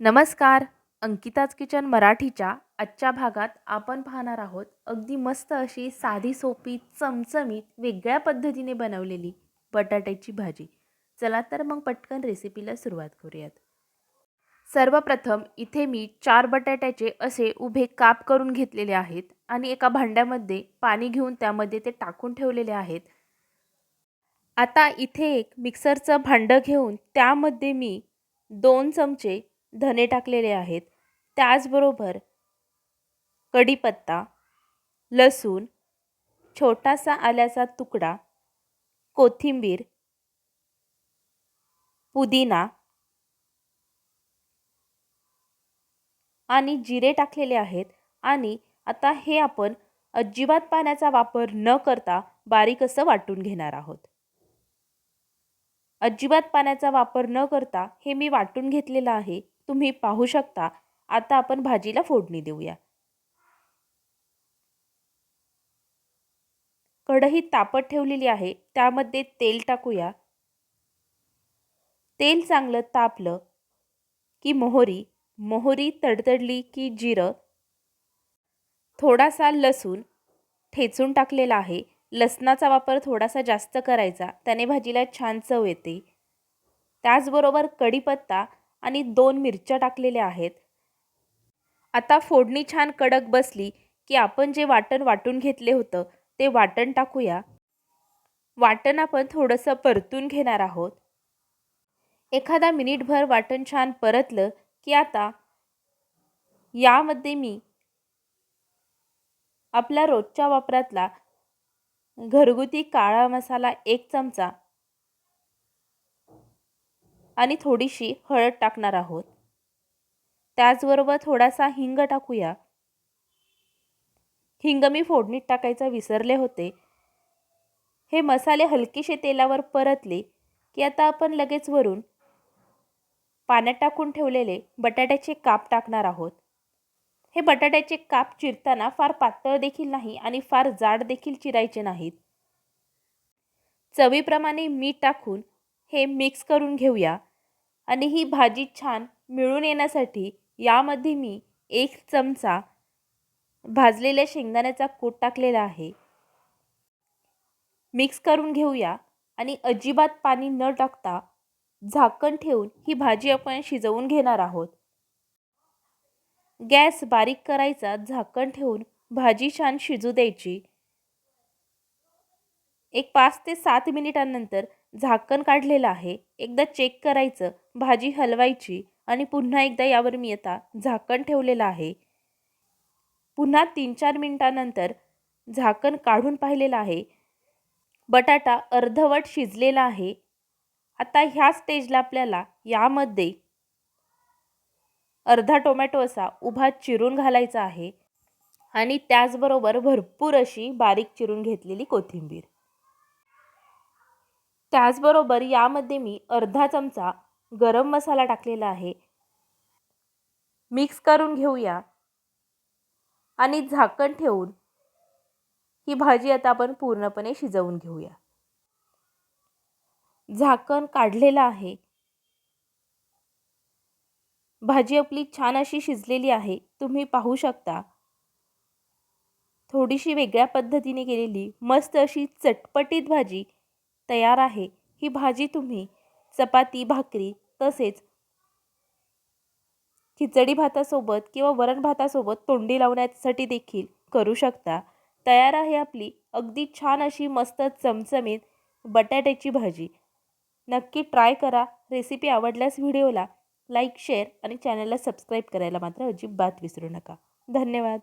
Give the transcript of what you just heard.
नमस्कार. अंकिताज किचन मराठीच्या आजच्या भागात आपण पाहणार आहोत अगदी मस्त अशी साधी सोपी चमचमीत वेगळ्या पद्धतीने बनवलेली बटाट्याची भाजी. चला तर मग पटकन रेसिपीला सुरुवात करूयात. सर्वप्रथम इथे मी चार बटाट्याचे असे उभे काप करून घेतलेले आहेत आणि एका भांड्यामध्ये पाणी घेऊन त्यामध्ये ते टाकून ठेवलेले आहेत. आता इथे एक मिक्सरचं भांडं घेऊन त्यामध्ये मी दोन चमचे धने टाकलेले आहेत. त्याचबरोबर कढीपत्ता लसूण छोटासा आल्याचा तुकडा कोथिंबीर पुदिना आणि जिरे टाकलेले आहेत. आणि आता हे आपण अजिबात पाण्याचा वापर न करता बारीक असं वाटून घेणार आहोत. अजिबात पाण्याचा वापर न करता हे मी वाटून घेतलेलं आहे. तुम्ही पाहू शकता. आता आपण भाजीला फोडणी देऊया. कढई तापत ठेवलेली आहे. त्यामध्ये तेल टाकूया. तेल चांगलं तापलं की मोहरी. मोहरी तडतडली की जिरं. थोडासा लसूण ठेचून टाकलेला आहे. लसणाचा वापर थोडासा जास्त करायचा. त्याने भाजीला छान चव येते. त्याचबरोबर कढीपत्ता आणि दोन मिरच्या टाकलेल्या आहेत. आता फोडणी छान कडक बसली की आपण जे वाटण वाटून घेतले होतं ते वाटण टाकूया. वाटण आपण थोडंसं परतून घेणार आहोत. एखादा मिनिटभर वाटण छान परतलं की आता यामध्ये मी आपल्या रोजच्या वापरातला घरगुती काळा मसाला एक चमचा आणि थोडीशी हळद टाकणार आहोत. त्याचबरोबर थोडासा हिंग टाकूया. हिंग मी फोडणीत टाकायचा विसरले होते. हे मसाले हलकेसे तेलावर परतले की आता आपण लगेच वरून पाण्यात टाकून ठेवलेले बटाट्याचे काप टाकणार आहोत. हे बटाट्याचे काप चिरताना फार पातळ देखील नाही आणि फार जाड देखील चिरायचे नाहीत. चवीप्रमाणे मीठ टाकून हे मिक्स करून घेऊया. आणि ही भाजी छान मिळून येण्यासाठी यामध्ये मी एक चमचा भाजलेल्या शेंगदाण्याचा कूट टाकलेला आहे. मिक्स करून घेऊया आणि अजिबात पाणी न टाकता झाकण ठेवून ही भाजी आपण शिजवून घेणार आहोत. गॅस बारीक करायचा झाकण ठेवून भाजी छान शिजू द्यायची. एक पाच ते सात मिनिटांनंतर झाकण काढलेलं आहे. एकदा चेक करायचं भाजी हलवायची आणि पुन्हा एकदा यावर मी आता झाकण ठेवलेलं आहे. पुन्हा तीन चार मिनटानंतर झाकण काढून पाहिलेलं आहे. बटाटा अर्धवट शिजलेला आहे. आता ह्या स्टेजला आपल्याला यामध्ये अर्धा टोमॅटो असा उभा चिरून घालायचा आहे. आणि त्याचबरोबर भरपूर अशी बारीक चिरून घेतलेली कोथिंबीर. त्याचबरोबर यामध्ये मी अर्धा चमचा गरम मसाला टाकलेला आहे. मिक्स करून घेऊया. आणि झाकण ठेवून ही भाजी आता आपण पूर्णपणे शिजवून घेऊया. झाकण काढलेलं आहे. भाजी आपली छान अशी शिजलेली आहे. तुम्ही पाहू शकता. थोडीशी वेगळ्या पद्धतीने केलेली मस्त अशी चटपटीत भाजी तयार आहे. ही भाजी तुम्ही चपाती भाकरी तसेच खिचडी भातासोबत किंवा वरण भातासोबत तोंडी लावण्यासाठी देखील करू शकता. तयार आहे आपली अगदी छान अशी मस्त चमचमीत बटाट्याची भाजी. नक्की ट्राय करा. रेसिपी आवडल्यास व्हिडिओला लाईक शेअर आणि चॅनलला सबस्क्राईब करायला मात्र अजिबात विसरू नका. धन्यवाद.